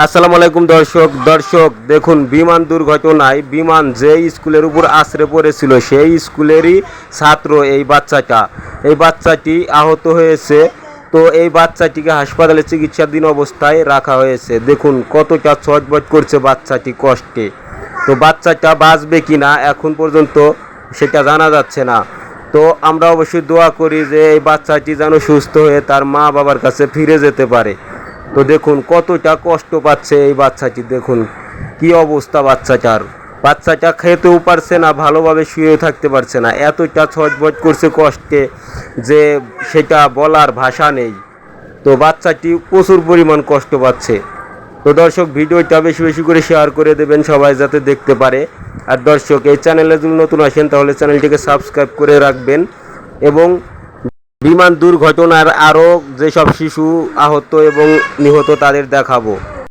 আসসালামু আলাইকুম দর্শক দর্শক, দেখুন, বিমান দুর্ঘটনায় বিমান যে স্কুলের উপর আশ্রে পড়েছিল, সেই স্কুলেরই ছাত্র এই বাচ্চাটা। এই বাচ্চাটি আহত হয়েছে। তো এই বাচ্চাটিকে হাসপাতালে চিকিৎসাধীন অবস্থায় রাখা হয়েছে। দেখুন, কতটা ছটবট করছে বাচ্চাটি কষ্টে। তো বাচ্চাটা বাঁচবে কিনা এখন পর্যন্ত সেটা জানা যাচ্ছে না। তো আমরা অবশ্যই দোয়া করি যে এই বাচ্চাটি যেন সুস্থ হয়ে তার মা বাবার কাছে ফিরে যেতে পারে। তো দেখুন, কতটা কষ্ট পাচ্ছে এই বাচ্চাটি, দেখুন, কি অবস্থা বাচ্চাটার। বাচ্চাটা খেতেও পারছে না, ভালোভাবে শুয়েও থাকতে পারছে না। এতটা ছটবট করছে কষ্টে যে সেটা বলার ভাষা নেই। তো বাচ্চাটি প্রচুর পরিমাণ কষ্ট পাচ্ছে। তো দর্শক, ভিডিওটা বেশি বেশি করে শেয়ার করে দেবেন সবাই যাতে দেখতে পারে। আর দর্শক, এই চ্যানেলে যদি নতুন আসেন, তাহলে চ্যানেলটিকে সাবস্ক্রাইব করে রাখবেন। এবং বিমান দুর্ঘটনার আরও যেসব শিশু আহত এবং নিহত তাদের দেখাবো।